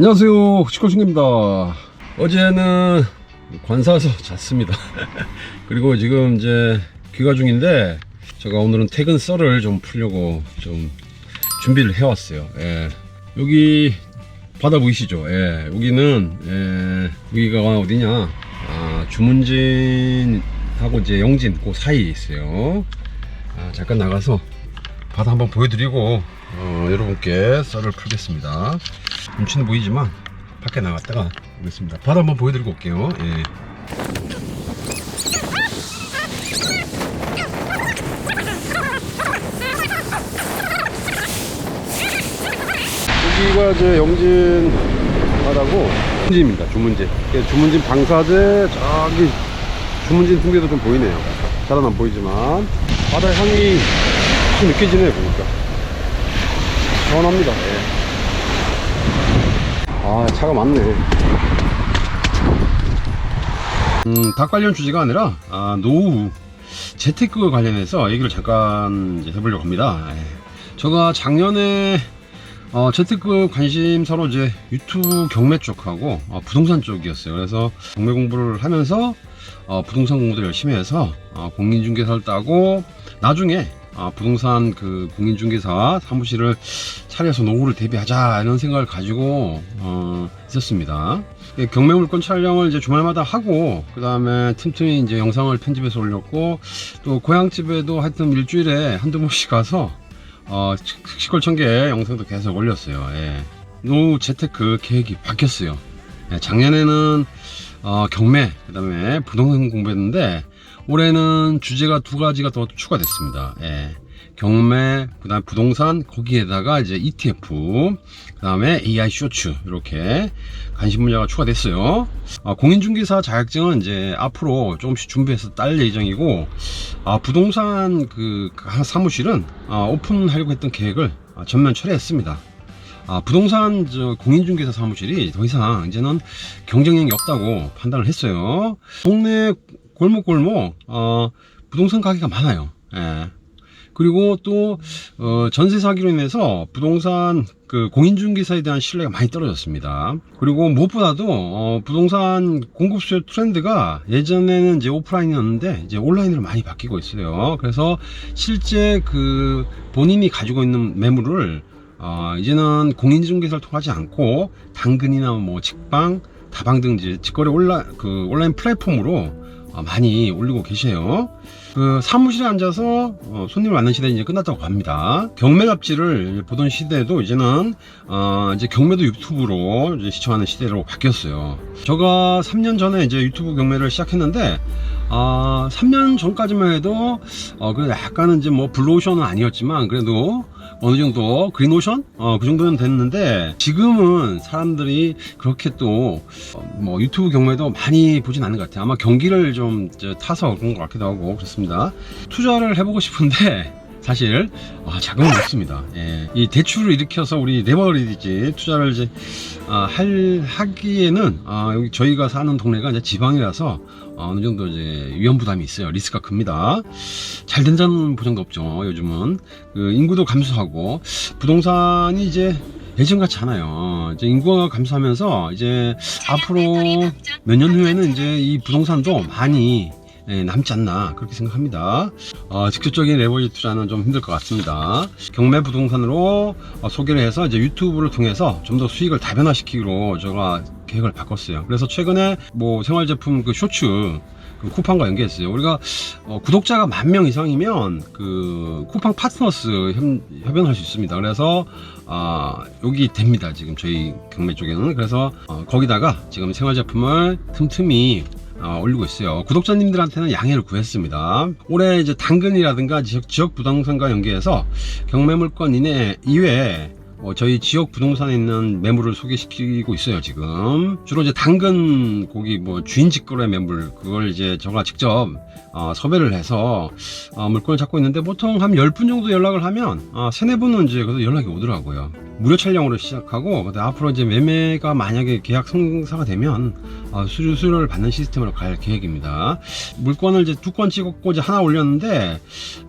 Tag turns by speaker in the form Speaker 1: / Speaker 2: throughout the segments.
Speaker 1: 안녕하세요. 치콜충입니다. 어제는 관사서 잤습니다. 그리고 지금 이제 귀가 중인데 제가 오늘은 퇴근 썰을 좀 풀려고 좀 준비를 해왔어요. 예. 여기 바다 보이시죠? 예. 여기는 예. 여기가 어디냐? 아, 주문진하고 이제 영진 그 사이에 있어요. 아, 잠깐 나가서 바다 한번 보여드리고 어, 여러분께 썰을 풀겠습니다 눈치는 보이지만 밖에 나갔다가 오겠습니다. 바다 한번 보여드리고 올게요. 예. 여기가 이제 영진 바다고 주문진입니다 주문진 예, 주문진 방사제 저기 주문진 풍계도 좀 보이네요. 잘은 안 보이지만 바다 향이 좀 느껴지네요 보니까. 시원합니다. 예. 아 차가 많네 음, 닭 관련 주제가 아니라 아, 노후 재테크 관련해서 얘기를 잠깐 해보려고 합니다 예. 제가 작년에 어, 재테크 관심사로 이제 유튜브 경매 쪽하고 어, 부동산 쪽이었어요. 그래서 경매 공부를 하면서 어, 부동산 공부도 열심히 해서 어, 공인중개사를 따고 나중에 어, 부동산 그 공인중개사 사무실을 차려서 노후를 대비하자 이런 생각을 가지고 어, 있었습니다. 예, 경매 물건 촬영을 이제 주말마다 하고 그 다음에 틈틈이 이제 영상을 편집해서 올렸고 또 고향집에도 하여튼 일주일에 한두 번씩 가서 어, 시골 청계 영상도 계속 올렸어요. 예. 노후 재테크 계획이 바뀌었어요. 예, 작년에는 어, 경매, 그 다음에 부동산 공부했는데 올해는 주제가 두 가지가 더 추가됐습니다. 예. 경매, 그 다음 부동산, 거기에다가 이제 ETF, 그 다음에 AI 쇼츠, 이렇게 관심 분야가 추가됐어요. 아, 공인중개사 자격증은 이제 앞으로 조금씩 준비해서 딸 예정이고, 아, 부동산 그 사무실은 아, 오픈하려고 했던 계획을 아, 전면 철회했습니다. 아, 부동산 저 공인중개사 사무실이 더 이상 이제는 경쟁력이 없다고 판단을 했어요. 동네 골목골목 어, 부동산 가게가 많아요. 예. 그리고 또 어, 전세 사기로 인해서 부동산 그 공인중개사에 대한 신뢰가 많이 떨어졌습니다. 그리고 무엇보다도 어, 부동산 공급 수요 트렌드가 예전에는 이제 오프라인이었는데 이제 온라인으로 많이 바뀌고 있어요. 그래서 실제 그 본인이 가지고 있는 매물을 어, 이제는 공인중개사를 통하지 않고 당근이나 뭐 직방, 다방 등 이제 직거래 온라 그 온라인 플랫폼으로 어, 많이 올리고 계세요. 그 사무실에 앉아서 어, 손님을 만나는 시대는 이제 끝났다고 봅니다. 경매 잡지를 보던 시대도 이제는 어, 이제 경매도 유튜브로 이제 시청하는 시대로 바뀌었어요. 제가 3년 전에 이제 유튜브 경매를 시작했는데 아, 3년 전까지만 해도 어, 그 약간은 이제 뭐 블루오션은 아니었지만 그래도 어느 정도 그린오션 어, 그 정도는 됐는데 지금은 사람들이 그렇게 또뭐 유튜브 경매도 많이 보진 않는 것 같아요. 아마 경기를 좀 타서 그런 것 같기도 하고 그렇습니다. 투자를 해보고 싶은데 사실 아, 자금은 없습니다. 예, 이 대출을 일으켜서 우리 네버리지 투자를 이제 아, 할 하기에는 아, 여기 저희가 사는 동네가 이제 지방이라서 어, 어느 정도 이제 위험 부담이 있어요. 리스크가 큽니다. 잘 된다는 보장도 없죠. 요즘은 그 인구도 감소하고 부동산이 이제 예전 같지 않아요. 이제 인구가 감소하면서 이제 앞으로 몇 년 후에는 이제 이 부동산도 많이 예, 남지 않나 그렇게 생각합니다. 어, 직접적인 레버리지 투자는 좀 힘들 것 같습니다. 경매 부동산으로 어, 소개를 해서 이제 유튜브를 통해서 좀 더 수익을 다변화시키기로 제가 계획을 바꿨어요. 그래서 최근에 뭐 생활제품 그 쇼츠 그 쿠팡과 연계했어요. 우리가 어, 구독자가 만 명 이상이면 그 쿠팡 파트너스 협, 협연할 수 있습니다. 그래서 아 여기 됩니다. 지금 저희 경매 쪽에는 그래서 어, 거기다가 지금 생활제품을 틈틈이 어, 올리고 있어요. 구독자님들한테는 양해를 구했습니다. 올해 이제 당근이라든가 지역, 지역 부동산과 연계해서 경매 물건 이내 이외에 어, 저희 지역 부동산에 있는 매물을 소개시키고 있어요 지금. 주로 이제 당근 고기 뭐 주인 직거래 매물 그걸 이제 제가 직접 어, 섭외를 해서 어, 물건을 찾고 있는데 보통 한 10분 정도 연락을 하면 어, 세네 분은 이제 그래도 연락이 오더라고요. 무료 촬영으로 시작하고 앞으로 이제 매매가 만약에 계약 성사가 되면 어, 수료 수료를 받는 시스템으로 갈 계획입니다. 물건을 이제 두 건 찍었고 이제 하나 올렸는데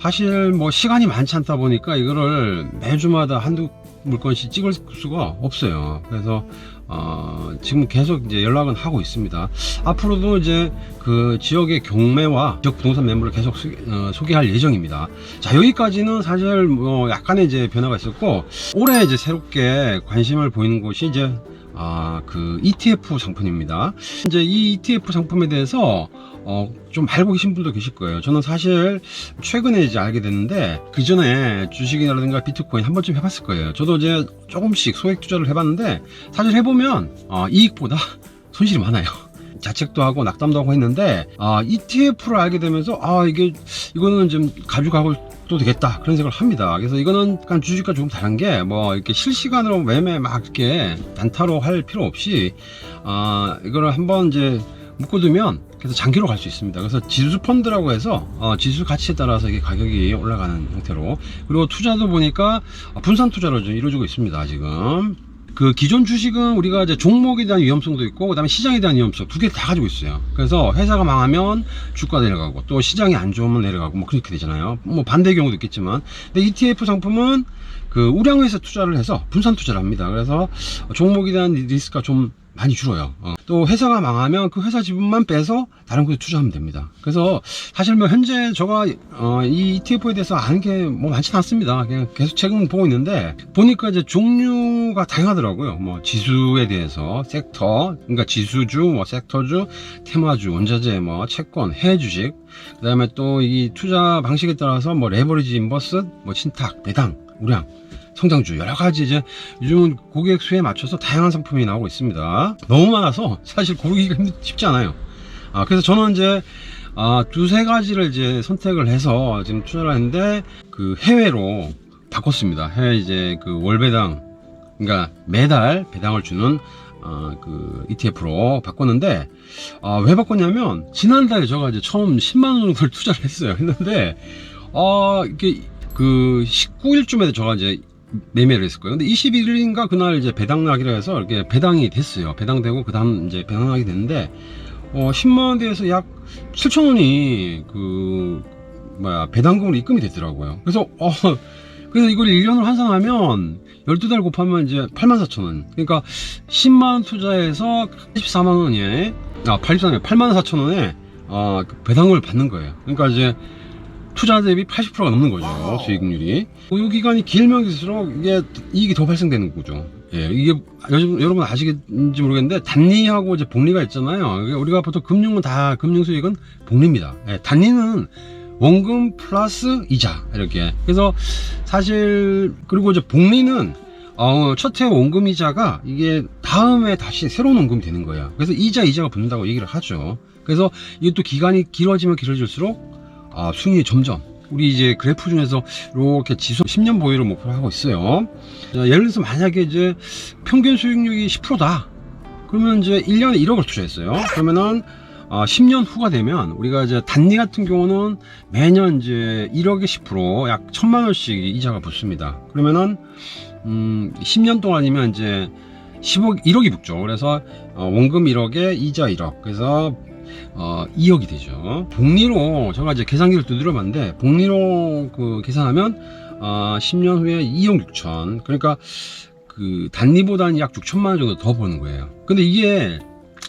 Speaker 1: 사실 뭐 시간이 많지 않다 보니까 이거를 매주마다 한두 물건씩 찍을 수가 없어요. 그래서 어, 지금 계속 이제 연락은 하고 있습니다. 앞으로도 이제 그 지역의 경매와 지역 부동산 매물을 계속 소, 개할 예정입니다. 자 여기까지는 사실 뭐 약간의 이제 변화가 있었고 올해 이제 새롭게 관심을 보이는 곳이 이제 아, 그 ETF 상품입니다. 이제 이 ETF 상품에 대해서 어, 좀 알고 계신 분도 계실 거예요. 저는 사실 최근에 이제 알게 됐는데 그 전에 주식이라든가 비트코인 한 번쯤 해봤을 거예요. 저도 이제 조금씩 소액 투자를 해봤는데 사실 해보면 어, 이익보다 손실이 많아요. 자책도 하고 낙담도 하고 했는데 아, ETF를 알게 되면서 아 이게 이거는 좀 가져가고 또 되겠다 그런 생각을 합니다. 그래서 이거는 약간 주식과 조금 다른 게 뭐 이렇게 실시간으로 매매 막 이렇게 단타로 할 필요 없이 아 이거를 한번 이제 묶어두면 그래서 장기로 갈 수 있습니다. 그래서 지수 펀드라고 해서 어, 지수 가치에 따라서 이게 가격이 올라가는 형태로 그리고 투자도 보니까 분산 투자로 좀 이루어지고 있습니다. 지금 그 기존 주식은 우리가 이제 종목에 대한 위험성도 있고 그다음에 시장에 대한 위험성 두 개 다 가지고 있어요. 그래서 회사가 망하면 주가 내려가고 또 시장이 안 좋으면 내려가고 뭐 그렇게 되잖아요. 뭐 반대의 경우도 있겠지만 근데 ETF 상품은 그 우량회사 투자를 해서 분산 투자를 합니다. 그래서 종목에 대한 리스크가 좀 많이 줄어요. 어. 또 회사가 망하면 그 회사 지분만 빼서 다른 곳에 투자하면 됩니다. 그래서 사실 뭐 현재 제가 어, 이 ETF에 대해서 아는 게 뭐 많지는 않습니다. 그냥 계속 최근 보고 있는데 보니까 이제 종류가 다양하더라고요. 뭐 지수에 대해서 섹터, 그러니까 지수주, 뭐 섹터주, 테마주, 원자재, 뭐 채권, 해외 주식, 그 다음에 또 이 투자 방식에 따라서 뭐 레버리지 인버스, 뭐 신탁, 배당, 우량 성장주 여러 가지 이제 요즘은 고객 수에 맞춰서 다양한 상품이 나오고 있습니다. 너무 많아서 사실 고르기가 힘- 쉽지 않아요. 아, 그래서 저는 이제 아, 두세 가지를 이제 선택을 해서 지금 투자를 했는데 그 해외로 바꿨습니다. 해외 이제 그 월배당 그러니까 매달 배당을 주는 어, 그 ETF로 바꿨는데 아, 왜 바꿨냐면 지난달에 제가 이제 처음 10만 원 정도를 투자를 했어요. 했는데 아, 이게 그 19일쯤에 제가 이제 매매를 했을 거예요. 근데 21일인가 그날 이제 배당나기로 해서 이렇게 배당이 됐어요. 배당되고 그 다음 이제 배당나게 됐는데 어 10만 원 대에서 약 7천 원이 그 뭐야 배당금으로 입금이 됐더라고요. 그래서 어 그래서 이걸 1년을 환산하면 12달 곱하면 이제 8만 4천 원. 그러니까 10만 원 투자해서 84만 원에 아 84만 8만 4천 원에 어, 그 배당금을 받는 거예요. 그러니까 이제 투자 대비 80%가 넘는 거죠 수익률이. 보유 기간이 길면 길수록 이게 이익이 더 발생되는 거죠. 예 이게 요즘 여러분 아시겠는지 모르겠는데 단리하고 이제 복리가 있잖아요. 우리가 보통 금융은 다 금융 수익은 복리입니다. 예, 단리는 원금 플러스 이자 이렇게. 그래서 사실 그리고 이제 복리는 어, 첫해 원금 이자가 이게 다음에 다시 새로운 원금이 되는 거예요. 그래서 이자 이자가 붙는다고 얘기를 하죠. 그래서 또 기간이 길어지면 길어질수록 아, 순위 점점 우리 이제 그래프 중에서 이렇게 지속 10년 보유를 목표로 하고 있어요. 자, 예를 들어서 만약에 이제 평균 수익률이 10%다. 그러면 이제 1년에 1억을 투자했어요. 그러면은 아, 10년 후가 되면 우리가 이제 단리 같은 경우는 매년 이제 1억에 10%약 1000만 원씩 이자가 붙습니다. 그러면은 음, 10년 동안이면 이제 10억 1억이 붙죠. 그래서 어, 원금 1억에 이자 1억. 그래서 어, 2억이 되죠. 복리로 제가 이제 계산기를 두드려봤는데 복리로 그 계산하면 어, 10년 후에 2억 6천. 그러니까 그 단리보다는 약 6천만 원 정도 더 버는 거예요. 근데 이게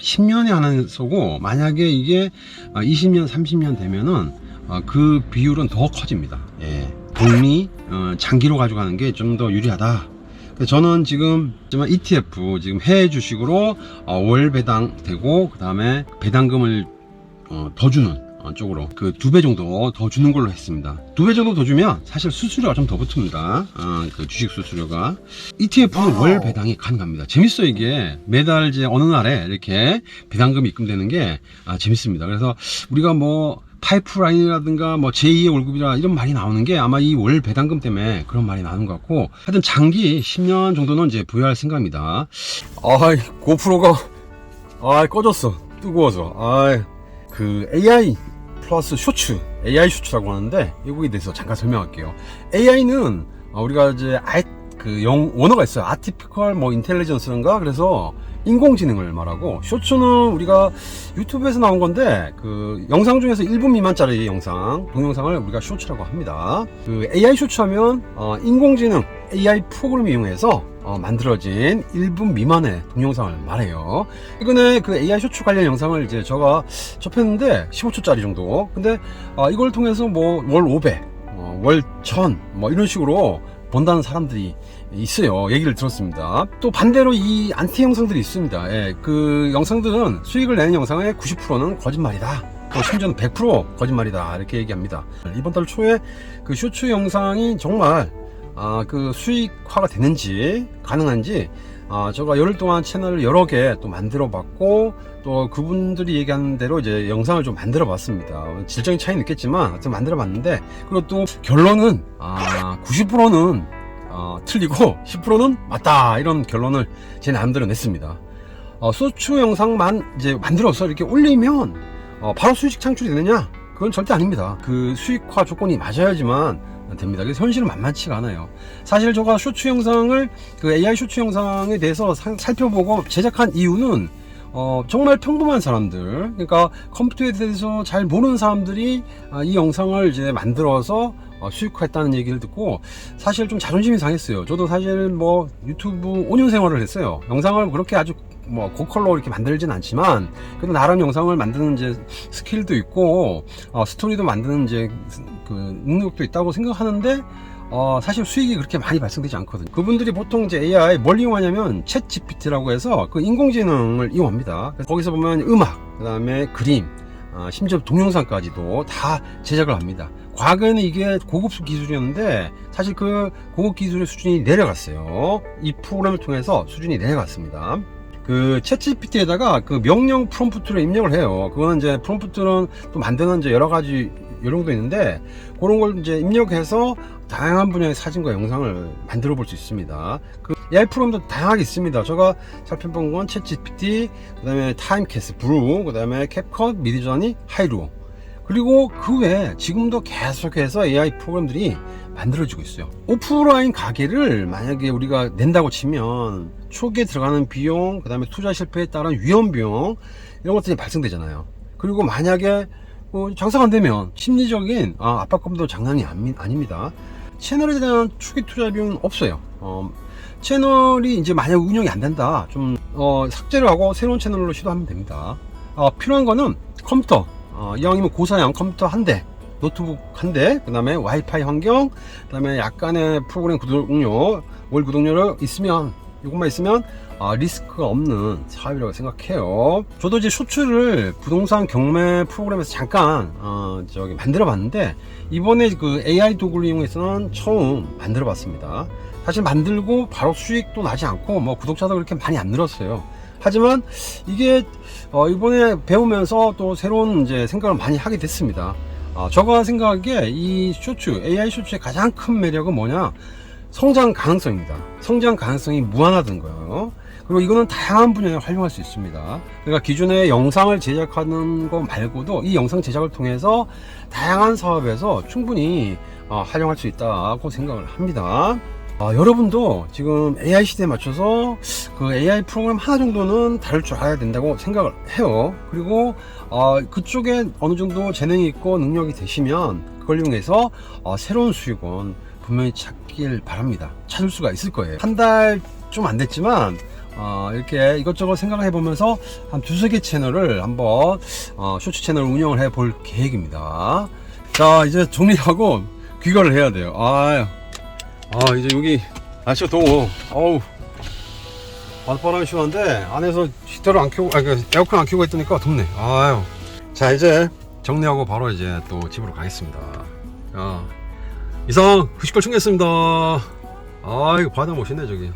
Speaker 1: 10년에 하나서고 만약에 이게 20년, 30년 되면은 어, 그 비율은 더 커집니다. 예. 복리 어, 장기로 가져가는 게 좀 더 유리하다. 그래서 저는 지금 ETF 지금 해외 주식으로 어, 월 배당 되고 그 다음에 배당금을 어, 더 주는 어, 쪽으로 그 두 배 정도 더 주는 걸로 했습니다. 두 배 정도 더 주면 사실 수수료가 좀 더 붙습니다. 어, 그 주식 수수료가 ETF는 월 배당이 가능합니다. 재밌어요 이게 매달 이제 어느 날에 이렇게 배당금이 입금되는 게 아, 재밌습니다. 그래서 우리가 뭐 파이프라인이라든가 뭐 제2의 월급이라 이런 말이 나오는 게 아마 이 월 배당금 때문에 그런 말이 나오는 것 같고 하여튼 장기 10년 정도는 이제 부여할 생각입니다. 아, 고프로가 아 꺼졌어 뜨거워서 아그 AI 플러스 쇼츠 AI 쇼츠라고 하는데 이거에 대해서 잠깐 설명할게요. AI는 우리가 이제 아이 그 영, 원어가 있어요. 아티피컬 뭐 인텔리전스인가? 그래서 인공지능을 말하고 쇼츠는 우리가 유튜브에서 나온 건데 그 영상 중에서 1분 미만짜리 영상 동영상을 우리가 쇼츠라고 합니다 그 AI 쇼츠 하면 어, 인공지능 AI 프로그램 이용해서 어, 만들어진 1분 미만의 동영상을 말해요 최근에 그 AI 쇼츠 관련 영상을 이제 제가 접했는데 15초짜리 정도 근데 어, 이걸 통해서 뭐 월 500, 어, 월 1000, 뭐 이런 식으로 본다는 사람들이 있어요. 얘기를 들었습니다. 또 반대로 이 안티 영상들이 있습니다. 예, 그 영상들은 수익을 내는 영상의 90%는 거짓말이다. 또 심지어는 100% 거짓말이다. 이렇게 얘기합니다. 이번 달 초에 그 쇼츠 영상이 정말 아, 그 수익화가 되는지 가능한지 아, 제가 열흘 동안 채널을 여러 개 또 만들어 봤고 또 그분들이 얘기하는 대로 이제 영상을 좀 만들어 봤습니다. 질적인 차이는 있겠지만 하여튼 만들어 봤는데 그리고 또 결론은 아, 90%는 어, 틀리고 10%는 맞다 이런 결론을 제 나름대로 냈습니다. 어, 소추 영상만 이제 만들어서 이렇게 올리면 어, 바로 수익 창출이 되느냐? 그건 절대 아닙니다. 그 수익화 조건이 맞아야지만 됩니다. 그래서 현실은 만만치가 않아요. 사실 제가 쇼츠 영상을 그 AI 쇼츠 영상에 대해서 사- 살펴보고 제작한 이유는 어, 정말 평범한 사람들, 그러니까 컴퓨터에 대해서 잘 모르는 사람들이 아, 이 영상을 이제 만들어서 어, 수익화했다는 얘기를 듣고 사실 좀 자존심이 상했어요. 저도 사실 뭐 유튜브 5년 생활을 했어요. 영상을 그렇게 아주 뭐 고컬로 이렇게 만들진 않지만 그래도 나름 영상을 만드는 이제 스킬도 있고 어, 스토리도 만드는 이제 그 능력도 있다고 생각하는데 어, 사실 수익이 그렇게 많이 발생되지 않거든요. 그분들이 보통 이제 AI 뭘 이용하냐면 챗 GPT라고 해서 그 인공지능을 이용합니다. 거기서 보면 음악, 그 다음에 그림, 아, 심지어 동영상까지도 다 제작을 합니다. 과거에는 이게 고급 기술이었는데 사실 그 고급 기술의 수준이 내려갔어요. 이 프로그램을 통해서 수준이 내려갔습니다. 그 챗GPT에다가 그 명령 프롬프트를 입력을 해요. 그거는 이제 프롬프트는 또 만드는 이제 여러 가지 요령도 있는데 그런 걸 이제 입력해서 다양한 분야의 사진과 영상을 만들어 볼 수 있습니다. 그 AI 프로그램도 다양하게 있습니다. 제가 살펴본 건 챗GPT, 그 다음에 타임캐스, 브루, 그 다음에 캡컷, 미디저니, 하이루. 그리고 그 외에 지금도 계속해서 AI 프로그램들이 만들어지고 있어요. 오프라인 가게를 만약에 우리가 낸다고 치면 초기에 들어가는 비용, 그 다음에 투자 실패에 따른 위험 비용, 이런 것들이 발생되잖아요. 그리고 만약에 어, 장사가 안 되면 심리적인 아, 압박감도 장난이 아닙니다. 채널에 대한 초기 투자 비용은 없어요. 어, 채널이 이제 만약 운영이 안 된다, 좀 어, 삭제를 하고 새로운 채널로 시도하면 됩니다. 어, 필요한 거는 컴퓨터, 어, 이왕이면 고사양 컴퓨터 한 대, 노트북 한 대, 그 다음에 와이파이 환경, 그 다음에 약간의 프로그램 구독료, 월 구독료를 있으면, 이것만 있으면, 아, 리스크가 없는 사업이라고 생각해요. 저도 이제 쇼츠를 부동산 경매 프로그램에서 잠깐, 어, 저기 만들어 봤는데, 이번에 그 AI 도구를 이용해서는 처음 만들어 봤습니다. 사실 만들고 바로 수익도 나지 않고, 뭐 구독자도 그렇게 많이 안 늘었어요. 하지만 이게 어, 이번에 배우면서 또 새로운 이제 생각을 많이 하게 됐습니다. 어, 저가 생각하기에 이 쇼츠, AI 쇼츠의 가장 큰 매력은 뭐냐? 성장 가능성입니다. 성장 가능성이 무한하다는 거예요. 그리고 이거는 다양한 분야에 활용할 수 있습니다. 그러니까 기존에 영상을 제작하는 거 말고도 이 영상 제작을 통해서 다양한 사업에서 충분히 어, 활용할 수 있다고 생각을 합니다. 아, 여러분도 지금 AI 시대에 맞춰서 그 AI 프로그램 하나 정도는 다룰 줄 알아야 된다고 생각을 해요. 그리고 어, 그쪽에 어느 정도 재능이 있고 능력이 되시면 그걸 이용해서 어, 새로운 수익원 분명히 찾길 바랍니다. 찾을 수가 있을 거예요. 한 달 좀 안 됐지만 어, 이렇게 이것저것 생각을 해보면서 한 두세 개 채널을 한번 어, 쇼츠 채널 운영을 해볼 계획입니다. 자 이제 정리하고 귀가를 해야 돼요. 아유. 아 이제 여기 날씨가 더워 어우 바닷바람이 시원한데 안에서 히터를 안 켜고 아니 그 에어컨 안 켜고 있다니까 덥네. 아유. 자 이제 정리하고 바로 이제 또 집으로 가겠습니다. 야 이상 후식걸 챙겼습니다. 아 이거 바다 멋있네 저기